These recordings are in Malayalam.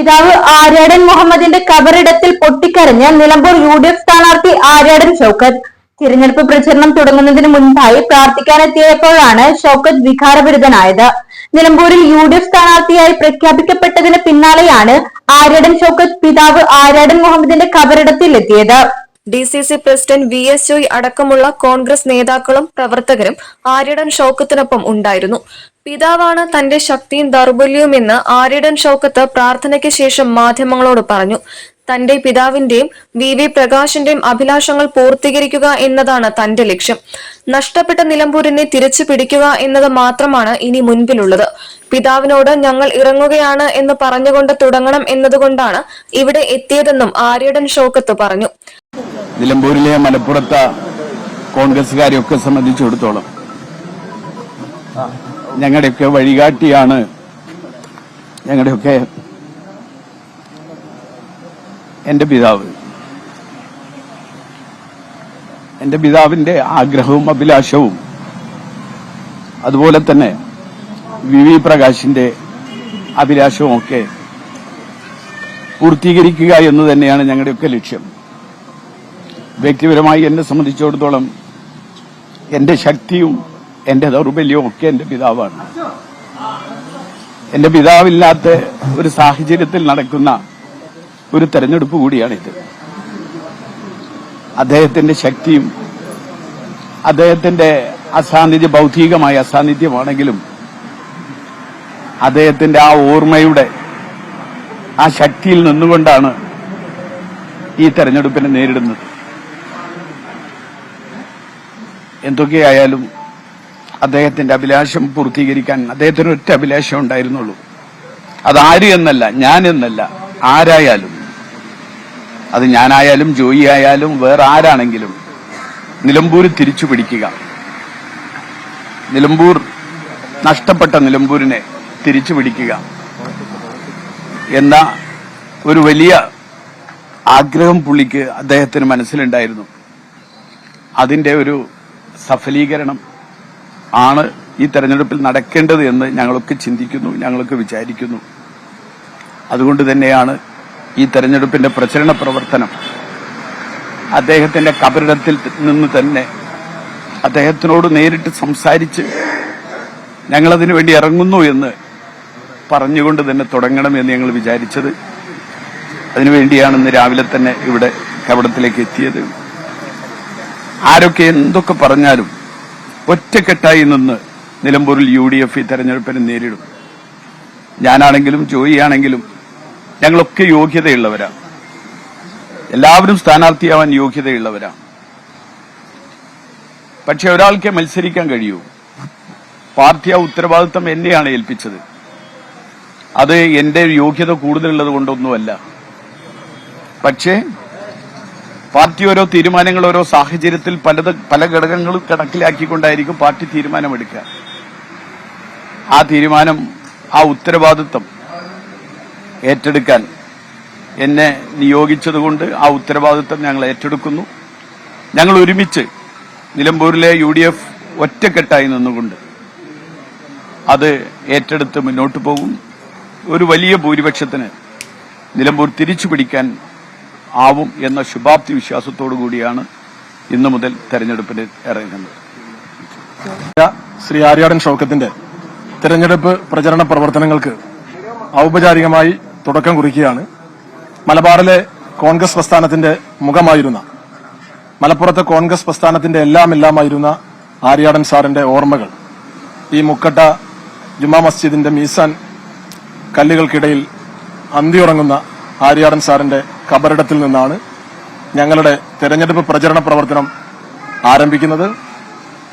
പിതാവ് ആര്യാടൻ മുഹമ്മദിന്റെ കബറിടത്തിൽ പൊട്ടിക്കരഞ്ഞ നിലമ്പൂർ യു ഡി എഫ് സ്ഥാനാർത്ഥി ആര്യാടൻ ഷൌക്കത്ത്. തിരഞ്ഞെടുപ്പ് പ്രചരണം തുടങ്ങുന്നതിന് മുൻപായി പ്രാർത്ഥിക്കാനെത്തിയപ്പോഴാണ് ഷൌക്കത്ത് വികാരഭരിതനായത് നിലമ്പൂരിൽ യു ഡി എഫ് സ്ഥാനാർത്ഥിയായി പ്രഖ്യാപിക്കപ്പെട്ടതിന് പിന്നാലെയാണ് ആര്യാടൻ ഷൌക്കത്ത് പിതാവ് ആര്യാടൻ മുഹമ്മദിന്റെ കബറിടത്തിൽ എത്തിയത് D C C president V S Joy അടക്കമുള്ള കോൺഗ്രസ് നേതാക്കളും പ്രവർത്തകരും ആര്യടൻ ഷൌക്കത്തിനൊപ്പം ഉണ്ടായിരുന്നു. പിതാവാണ് തന്റെ ശക്തിയും ദൗർബല്യവുമെന്ന് ആര്യടൻ ഷൌക്കത്ത് പ്രാർത്ഥനയ്ക്ക് ശേഷം മാധ്യമങ്ങളോട് പറഞ്ഞു. തന്റെ പിതാവിന്റെയും വി. വി. പ്രകാശിന്റെയും അഭിലാഷങ്ങൾ പൂർത്തീകരിക്കുക എന്നതാണ് തന്റെ ലക്ഷ്യം. നഷ്ടപ്പെട്ട നിലമ്പൂരിനെ തിരിച്ചു പിടിക്കുക എന്നത് മാത്രമാണ് ഇനി മുൻപിലുള്ളത്. പിതാവിനോട് ഞങ്ങൾ ഇറങ്ങുകയാണ് എന്ന് പറഞ്ഞുകൊണ്ട് തുടങ്ങണം എന്നതുകൊണ്ടാണ് ഇവിടെ എത്തിയതെന്നും ആര്യടൻ ഷോക്കത്ത് പറഞ്ഞു. നിലമ്പൂരിലെ മലപ്പുറത്തെ കോൺഗ്രസ്സുകാരെയൊക്കെ സംബന്ധിച്ചിടത്തോളം ഞങ്ങളുടെയൊക്കെ വഴികാട്ടിയാണ്. ഞങ്ങളുടെയൊക്കെ എന്റെ പിതാവ്. എന്റെ പിതാവിന്റെ ആഗ്രഹവും അഭിലാഷവും. അതുപോലെ തന്നെ വി വി പ്രകാശിന്റെ അഭിലാഷവും ഒക്കെ പൂർത്തീകരിക്കുക എന്ന് തന്നെയാണ് ഞങ്ങളുടെയൊക്കെ ലക്ഷ്യം. വ്യക്തിപരമായി എന്നെ സംബന്ധിച്ചിടത്തോളം എന്റെ ശക്തിയും എന്റെ ദൗർബല്യവും ഒക്കെ എന്റെ പിതാവാണ്. എന്റെ പിതാവില്ലാത്ത ഒരു സാഹചര്യത്തിൽ നടക്കുന്ന ഒരു തെരഞ്ഞെടുപ്പ് കൂടിയാണിത്. അദ്ദേഹത്തിന്റെ ശക്തിയും അദ്ദേഹത്തിന്റെ അസാന്നിധ്യ ഭൗതികമായ അസാന്നിധ്യമാണെങ്കിലും അദ്ദേഹത്തിന്റെ ആ ഓർമ്മയുടെ ആ ശക്തിയിൽ നിന്നുകൊണ്ടാണ് ഈ തെരഞ്ഞെടുപ്പിനെ നേരിടുന്നത്. എന്തൊക്കെയായാലും അദ്ദേഹത്തിന്റെ അഭിലാഷം പൂർത്തീകരിക്കാൻ അദ്ദേഹത്തിന് ഒറ്റ അഭിലാഷം ഉണ്ടായിരുന്നുള്ളൂ. അതാര് എന്നല്ല ഞാൻ എന്നല്ല ആരായാലും. അത് ഞാനായാലും ജോയി ആയാലും വേറെ ആരാണെങ്കിലും നിലമ്പൂർ തിരിച്ചു പിടിക്കുക. നിലമ്പൂർ നഷ്ടപ്പെട്ട നിലമ്പൂരിനെ തിരിച്ചു പിടിക്കുക. എന്ന ഒരു വലിയ ആഗ്രഹം പുള്ളിക്ക് അദ്ദേഹത്തിന് മനസ്സിലുണ്ടായിരുന്നു. അതിന്റെ ഒരു സഫലീകരണം ആണ് ഈ തെരഞ്ഞെടുപ്പിൽ നടക്കേണ്ടത് എന്ന് ഞങ്ങളൊക്കെ ചിന്തിക്കുന്നു ഞങ്ങളൊക്കെ വിചാരിക്കുന്നു. അതുകൊണ്ട് തന്നെയാണ് ഈ തെരഞ്ഞെടുപ്പിന്റെ പ്രചരണ പ്രവർത്തനം അദ്ദേഹത്തിന്റെ കബരിടത്തിൽ നിന്ന് തന്നെ അദ്ദേഹത്തിനോട് നേരിട്ട് സംസാരിച്ച് ഞങ്ങളതിനു വേണ്ടി ഇറങ്ങുന്നു എന്ന് പറഞ്ഞുകൊണ്ട് തന്നെ തുടങ്ങണം എന്ന് ഞങ്ങൾ വിചാരിച്ചത്. അതിനുവേണ്ടിയാണ് ഇന്ന് രാവിലെ തന്നെ ഇവിടെ കവടത്തിലേക്ക് എത്തിയത്. ആരൊക്കെ എന്തൊക്കെ പറഞ്ഞാലും ഒറ്റക്കെട്ടായി നിന്ന് നിലമ്പൂരിൽ യു ഡി എഫ് ഈ തെരഞ്ഞെടുപ്പിനെ നേരിടും. ഞാനാണെങ്കിലും ജോയിയാണെങ്കിലും ഞങ്ങളൊക്കെ യോഗ്യതയുള്ളവരാ എല്ലാവരും സ്ഥാനാർത്ഥിയാവാൻ യോഗ്യതയുള്ളവരാ പക്ഷെ ഒരാൾക്ക് മത്സരിക്കാൻ കഴിയൂ. പാർട്ടി ആ ഉത്തരവാദിത്വം എന്നെയാണ് ഏൽപ്പിച്ചത്. അത് എന്റെ യോഗ്യത കൂടുതലുള്ളത് കൊണ്ടൊന്നുമല്ല. പക്ഷേ പാർട്ടി ഓരോ തീരുമാനങ്ങൾ ഓരോ സാഹചര്യത്തിൽ പലത് പല ഘടകങ്ങളും കണക്കിലാക്കിക്കൊണ്ടായിരിക്കും പാർട്ടി തീരുമാനമെടുക്കുക. ആ തീരുമാനം ആ ഉത്തരവാദിത്വം ഏറ്റെടുക്കാൻ എന്നെ നിയോഗിച്ചതുകൊണ്ട് ആ ഉത്തരവാദിത്വം ഞങ്ങൾ ഏറ്റെടുക്കുന്നു. ഞങ്ങൾ ഒരുമിച്ച് നിലമ്പൂരിലെ യു ഡി എഫ് ഒറ്റക്കെട്ടായി നിന്നുകൊണ്ട് അത് ഏറ്റെടുത്ത് മുന്നോട്ട് പോകും. ഒരു വലിയ ഭൂരിപക്ഷത്തിന് നിലമ്പൂർ തിരിച്ചു പിടിക്കാൻ ആവും എന്ന ശുഭാപ്തി വിശ്വാസത്തോടു കൂടിയാണ് ഇന്നു മുതൽ തെരഞ്ഞെടുപ്പിന് ഇറങ്ങുന്നത്. ശ്രീ ആര്യാടൻ ഷൌക്കത്തിന്റെ തെരഞ്ഞെടുപ്പ് പ്രചരണ പ്രവർത്തനങ്ങൾക്ക് ഔപചാരികമായി തുടക്കം കുറിക്കുകയാണ്. മലബാറിലെ കോൺഗ്രസ് പ്രസ്ഥാനത്തിന്റെ മുഖമായിരുന്ന മലപ്പുറത്തെ കോൺഗ്രസ് പ്രസ്ഥാനത്തിന്റെ എല്ലാം എല്ലാമായിരുന്ന ആര്യാടൻ സാറിന്റെ ഓർമ്മകൾ ഈ മുക്കട്ട ജുമാ മസ്ജിദിന്റെ മീസാൻ കല്ലുകൾക്കിടയിൽ അന്തിയുറങ്ങുന്ന ആര്യാടൻ സാറിന്റെ കബറിടത്തിൽ നിന്നാണ് ഞങ്ങളുടെ തെരഞ്ഞെടുപ്പ് പ്രചരണ പ്രവർത്തനം ആരംഭിക്കുന്നത്.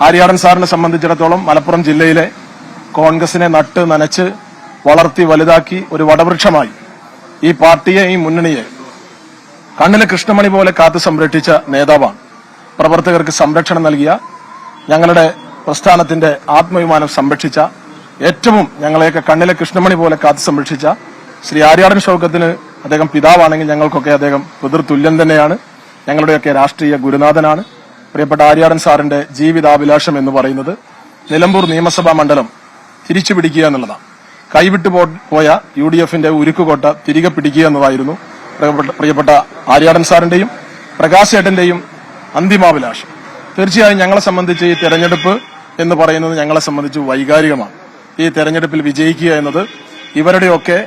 ആര്യാടൻ സാറിനെ സംബന്ധിച്ചിടത്തോളം മലപ്പുറം ജില്ലയിലെ കോൺഗ്രസിനെ നട്ട് നനച്ച് വളർത്തി വലുതാക്കി ഒരു വടവൃക്ഷമായി ഈ പാർട്ടിയെ ഈ മുന്നണിയെ കണ്ണിലെ കൃഷ്ണമണി പോലെ കാത്തു സംരക്ഷിച്ച നേതാവാണ്. പ്രവർത്തകർക്ക് സംരക്ഷണം നൽകിയ ഞങ്ങളുടെ പ്രസ്ഥാനത്തിന്റെ ആത്മവിമാനം സംരക്ഷിച്ച ഏറ്റവും ഞങ്ങളെയൊക്കെ കണ്ണിലെ കൃഷ്ണമണി പോലെ കാത്തു സംരക്ഷിച്ച ശ്രീ ആര്യാടൻ ഷൗക്കത്തിന് അദ്ദേഹം പിതാവാണെങ്കിൽ ഞങ്ങൾക്കൊക്കെ അദ്ദേഹം പിതൃതുല്യം തന്നെയാണ്. ഞങ്ങളുടെയൊക്കെ രാഷ്ട്രീയ ഗുരുനാഥനാണ്. പ്രിയപ്പെട്ട ആര്യാടൻ സാറിന്റെ ജീവിതാഭിലാഷം എന്ന് പറയുന്നത് നിലമ്പൂർ നിയമസഭാ മണ്ഡലം തിരിച്ചു പിടിക്കുക എന്നുള്ളതാണ്. കൈവിട്ടു പോയ യു ഡി എഫിന്റെ ഉരുക്കുകോട്ട തിരികെ പിടിക്കുക എന്നതായിരുന്നു പ്രിയപ്പെട്ട ആര്യാടൻ സാറിന്റെയും പ്രകാശ് ഏട്ടന്റെയും അന്തിമാഭിലാഷം. തീർച്ചയായും ഞങ്ങളെ സംബന്ധിച്ച് ഈ തെരഞ്ഞെടുപ്പ് എന്ന് പറയുന്നത് ഞങ്ങളെ സംബന്ധിച്ച് വൈകാരികമാണ്. ഈ തെരഞ്ഞെടുപ്പിൽ വിജയിക്കുക എന്നത് ഇവരുടെയൊക്കെ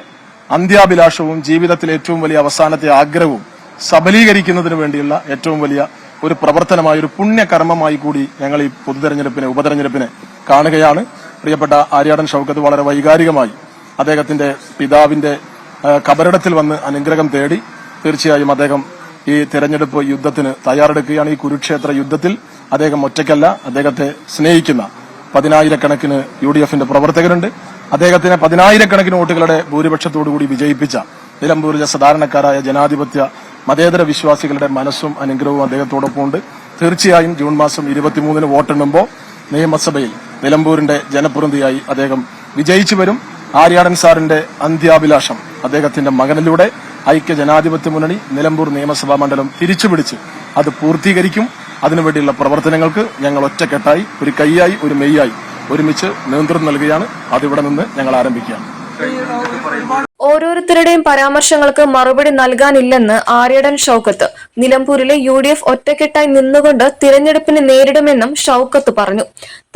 അന്ത്യാഭിലാഷവും ജീവിതത്തിലെ ഏറ്റവും വലിയ അവസാനത്തെ ആഗ്രഹവും സബലീകരിക്കുന്നതിന് വേണ്ടിയുള്ള ഏറ്റവും വലിയ ഒരു പ്രവർത്തനമായ ഒരു പുണ്യകർമ്മമായി കൂടി ഞങ്ങൾ ഈ പൊതുതെരഞ്ഞെടുപ്പിനെ ഉപതെരഞ്ഞെടുപ്പിനെ കാണുകയാണ്. പ്രിയപ്പെട്ട ആര്യാടൻ ഷൗക്കത്ത് വളരെ വൈകാരികമായി അദ്ദേഹത്തിന്റെ പിതാവിന്റെ കബറിടത്തിൽ വന്ന് അനുഗ്രഹം തേടി തീർച്ചയായും അദ്ദേഹം ഈ തെരഞ്ഞെടുപ്പ് യുദ്ധത്തിന് തയ്യാറെടുക്കുകയാണ്. ഈ കുരുക്ഷേത്ര യുദ്ധത്തിൽ അദ്ദേഹം ഒറ്റയ്ക്കല്ല അദ്ദേഹത്തെ സ്നേഹിക്കുന്ന പതിനായിരക്കണക്കിന് യു ഡി എഫിന്റെ പ്രവർത്തകരുണ്ട്. അദ്ദേഹത്തിനെ പതിനായിരക്കണക്കിന് വോട്ടുകളുടെ ഭൂരിപക്ഷത്തോടുകൂടി വിജയിപ്പിച്ച നിലമ്പൂരിലെ സാധാരണക്കാരായ ജനാധിപത്യ മതേതര വിശ്വാസികളുടെ മനസ്സും അനുഗ്രഹവും അദ്ദേഹത്തോടൊപ്പം ഉണ്ട് തീർച്ചയായും ജൂൺ മാസം ഇരുപത്തിമൂന്നിന് വോട്ടെണ്ണുമ്പോൾ നിയമസഭയിൽ നിലമ്പൂരിന്റെ ജനപ്രതിനിധിയായി അദ്ദേഹം വിജയിച്ചു വരും. ആര്യാടൻ സാറിന്റെ അന്ത്യാഭിലാഷം അദ്ദേഹത്തിന്റെ മകനിലൂടെ ഐക്യ ജനാധിപത്യ മുന്നണി നിലമ്പൂർ നിയമസഭാ മണ്ഡലം തിരിച്ചുപിടിച്ച് അത് പൂർത്തീകരിക്കും. അതിനുവേണ്ടിയുള്ള പ്രവർത്തനങ്ങൾക്ക് ഞങ്ങൾ ഒറ്റക്കെട്ടായി ഒരു കൈയായി ഒരു മെയ്യായി ഒരുമിച്ച് നേതൃത്വം നൽകുകയാണ്. അതിവിടെ നിന്ന് ഞങ്ങൾ ആരംഭിക്കുകയാണ്. ഓരോരുത്തരുടെയും പരാമർശങ്ങൾക്ക് മറുപടി നൽകാനില്ലെന്ന് ആര്യടൻ ഷൌക്കത്ത്. നിലമ്പൂരിലെ യു ഡി എഫ് ഒറ്റക്കെട്ടായി നിന്നുകൊണ്ട് തിരഞ്ഞെടുപ്പിനെ നേരിടുമെന്നും ഷൌക്കത്ത് പറഞ്ഞു.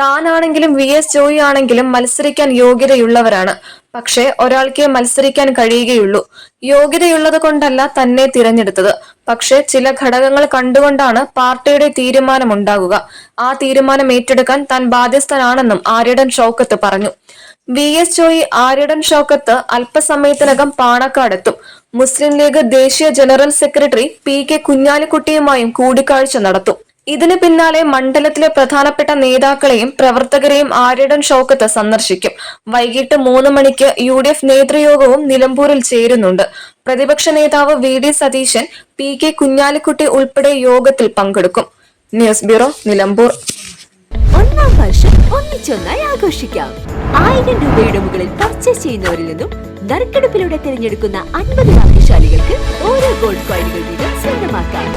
താനാണെങ്കിലും വി എസ് ജോയി ആണെങ്കിലും മത്സരിക്കാൻ യോഗ്യതയുള്ളവരാണ്. പക്ഷേ ഒരാൾക്കേ മത്സരിക്കാൻ കഴിയുകയുള്ളൂ. യോഗ്യതയുള്ളത് കൊണ്ടല്ല തന്നെ തിരഞ്ഞെടുത്തത്. പക്ഷേ ചില ഘടകങ്ങൾ കണ്ടുകൊണ്ടാണ് പാർട്ടിയുടെ തീരുമാനമുണ്ടാകുക. ആ തീരുമാനം ഏറ്റെടുക്കാൻ താൻ ബാധ്യസ്ഥനാണെന്നും ആര്യടൻ ഷൌക്കത്ത് പറഞ്ഞു. വി. എസ്. ജോയി ആര്യടൻ ഷൌക്കത്ത് അല്പസമയത്തിനകം പാണക്കാടെത്തും. മുസ്ലിം ലീഗ് ദേശീയ ജനറൽ സെക്രട്ടറി പി. കെ. കുഞ്ഞാലിക്കുട്ടിയുമായും കൂടിക്കാഴ്ച നടത്തും. ഇതിന് പിന്നാലെ മണ്ഡലത്തിലെ പ്രധാനപ്പെട്ട നേതാക്കളെയും പ്രവർത്തകരെയും ആര്യടൻ ഷൌക്കത്ത് സന്ദർശിക്കും. വൈകിട്ട് മൂന്ന് മണിക്ക് യു ഡി എഫ് നേതൃയോഗവും നിലമ്പൂരിൽ ചേരുന്നുണ്ട്. പ്രതിപക്ഷ നേതാവ് V D Satheesan P K Kunhalikutty ഉൾപ്പെടെ യോഗത്തിൽ പങ്കെടുക്കും. News bureau Nilambur. ഒന്നാം വർഷം ഒന്നിച്ചൊന്നായി ആഘോഷിക്കാം. ആയിരം രൂപയുടെ മുകളിൽ പർച്ചേസ് ചെയ്യുന്നവരിൽ നിന്നും നറുക്കെടുപ്പിലൂടെ തിരഞ്ഞെടുക്കുന്ന അൻപത് ഭാഗ്യശാലികൾക്ക് ഓരോ ഗോൾഡ് കോയിനുകൾ വീതം സ്വന്തമാക്കാം.